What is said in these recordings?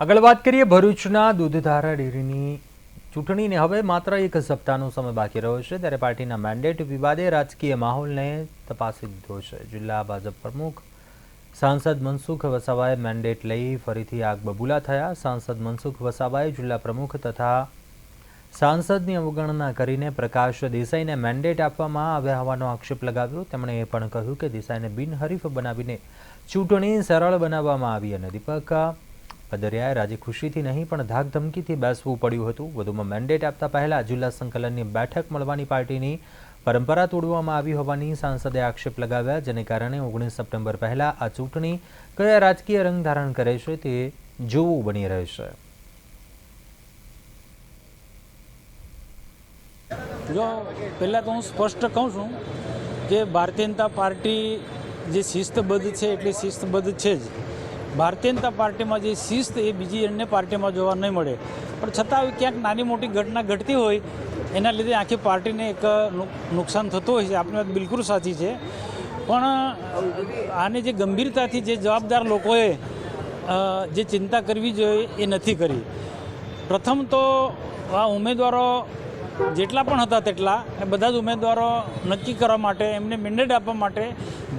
આગળ વાત કરીએ ભરૂચના દૂધધારા ડેરીની ચૂંટણીને. હવે માત્ર એક સપ્તાહનો સમય બાકી રહ્યો છે, ત્યારે પાર્ટીના મેન્ડેટ વિવાદે રાજકીય માહોલને તપાસી દીધો છે. જિલ્લા ભાજપ પ્રમુખ સાંસદ મનસુખ વસાવાએ મેન્ડેટ લઈ ફરીથી આગ બબૂલા થયા. સાંસદ મનસુખ વસાવાએ જિલ્લા પ્રમુખ તથા સાંસદની અવગણના કરીને પ્રકાશ દેસાઈને મેન્ડેટ આપવામાં આવ્યા હોવાનો આક્ષેપ લગાવ્યો. તેમણે એ પણ કહ્યું કે દેસાઈને બિનહરીફ બનાવીને ચૂંટણી સરળ બનાવવામાં આવી અને દીપક પદરિયાએ રાજી ખુશીથી નહીં, પણ ધાકધમકીથી બેસવું પડ્યું હતું. વધુમાં મેન્ડેટ આપતા પહેલા જિલ્લા સંકલનની બેઠક મળવાની પાર્ટીની પરંપરા તોડવામાં આવી હોવાની સાંસદે આક્ષેપ લગાવ્યા, જેને કારણે ઓગણીસ સપ્ટેમ્બર પહેલા આ ચૂંટણી કયા રાજકીય રંગ ધારણ કરે છે તે જોવું બની રહેશે જો, પહેલાં તો હું સ્પષ્ટ કહું છું કે ભારતીય જનતા પાર્ટી જે શિસ્તબદ્ધ છે, એટલી શિસ્તબદ્ધ છે જ. ભારતીય જનતા પાર્ટીમાં જે શિસ્ત એ બીજી અન્ય પાર્ટીમાં જોવા નહીં મળે. પણ છતાં ક્યાંક નાની મોટી ઘટના ઘટતી હોય, એના લીધે આખી પાર્ટીને એક નુકસાન થતું હોય છે. આપણી વાત બિલકુલ સાચી છે. પણ, આને જે ગંભીરતાથી જે જવાબદાર લોકોએ જે ચિંતા કરવી જોઈએ એ નથી કરી. પ્રથમ તો આ ઉમેદવારો જેટલા પણ હતા તેટલા, એ બધા જ ઉમેદવારો નક્કી કરવા માટે, એમને મેન્ડેટ આપવા માટે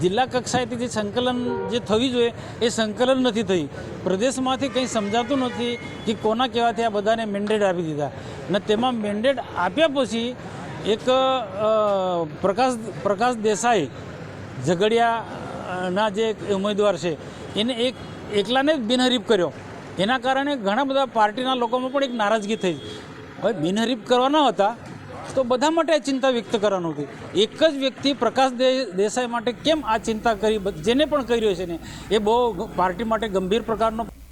જિલ્લા કક્ષાએથી જે સંકલન જે થવી જોઈએ, એ સંકલન નથી થઈ. પ્રદેશમાંથી કંઈ સમજાતું નથી કે કોના કહેવાથી આ બધાને મેન્ડેટ આપી દીધા. અને તેમાં મેન્ડેટ આપ્યા પછી એક પ્રકાશ પ્રકાશ દેસાઈ, ઝઘડિયાના જે ઉમેદવાર છે, એને એક, એકલાને જ બિનહરીફ કર્યો. એના કારણે ઘણા બધા પાર્ટીના લોકોમાં પણ એક નારાજગી થઈ. હવે બિનહરીફ કરવાના હતા તો બધા માટે આ ચિંતા વ્યક્ત કરવાનું હતી. એક જ વ્યક્તિ પ્રકાશ દેસાઈ માટે કેમ આ ચિંતા કરી, જેને પણ કર્યો છે ને, એ બહુ પાર્ટી માટે ગંભીર પ્રકારનો